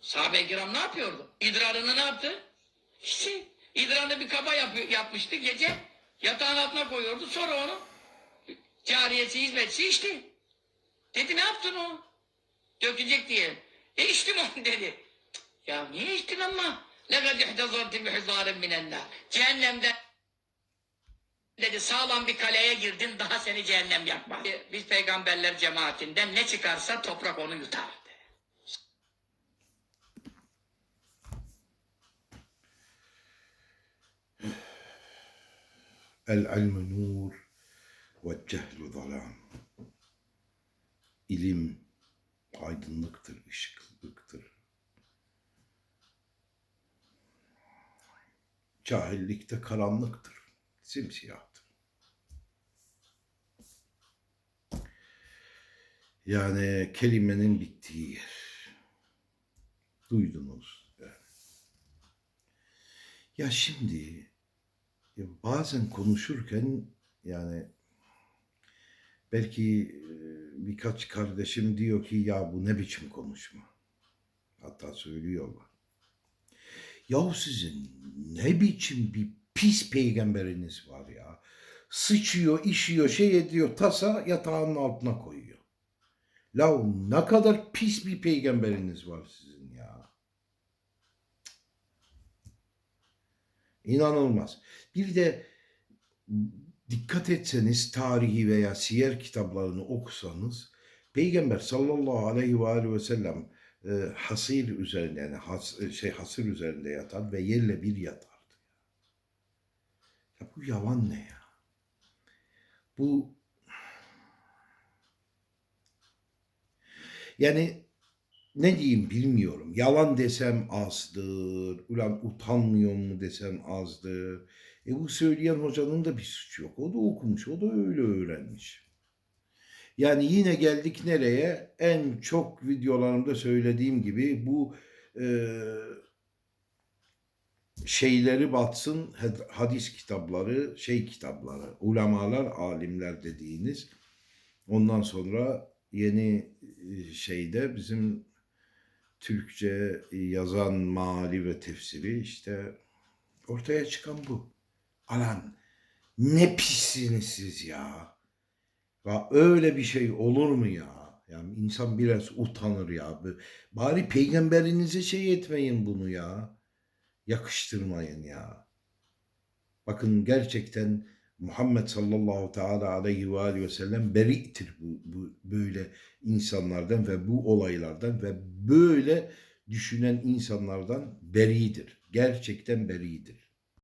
Sahabe-i kiram ne yapıyordu? İdrarını ne yaptı? İşte idrarını bir kaba yapıyor, yapmıştı gece. Yatağın altına koyuyordu. Sonra onu cariyesi, hizmetçi içti. Dedi ne yaptın o? Dökecek diye. E içtim onu dedi. Cık, Ya niye içtin ama? لَقَدْ اِحْتَظَرْتِ بِحِزَارٍ مِنَ النَّارِ Cehennemden dedi sağlam bir kaleye girdin daha seni cehennem yakmaz. Biz peygamberler cemaatinden ne çıkarsa toprak onu yutar. El ilmu nur ve cehlu zalam. İlim aydınlıktır, ışıklıktır. Cahillik de karanlıktır, simsiyahtır. Yani kelimenin bittiği yer. Duydunuz yani. Ya şimdi bazen konuşurken yani belki e, birkaç kardeşim diyor ki ya bu ne biçim konuşma. Hatta söylüyorlar. Yahu sizin ne biçim bir pis peygamberiniz var ya. Sıçıyor, işiyor, şey ediyor, tasa yatağının altına koyuyor. La ne kadar pis bir peygamberiniz var sizin ya. İnanılmaz. Bir de dikkat etseniz tarihi veya siyer kitaplarını okusanız Peygamber sallallahu aleyhi ve aleyhi ve sellem e, hasir üzerinde yani has, e, şey hasır üzerinde yatar ve yerle bir yatardı. Ya bu yalan ne ya? Bu yani ne diyeyim bilmiyorum. Yalan desem azdır. Ulan utanmıyor mu desem azdır. E bu söyleyen hocanın da bir suçu yok. O da okumuş. O da öyle öğrenmiş. Yani yine geldik nereye? En çok videolarımda söylediğim gibi bu e, şeyleri batsın had- hadis kitapları, şey kitapları, ulemalar, alimler dediğiniz. Ondan sonra yeni e, şeyde bizim Türkçe yazan mali ve tefsiri işte ortaya çıkan bu. Alan ne pissiniz siz ya. Ya öyle bir şey olur mu ya? Yani insan biraz utanır ya. Bari peygamberinize şey etmeyin bunu ya. Yakıştırmayın ya. Bakın gerçekten Muhammed sallallahu teala aleyhi ve aleyhi ve sellem beri'tir bu, bu böyle insanlardan ve bu olaylardan ve böyle düşünen insanlardan beridir. Gerçekten beridir.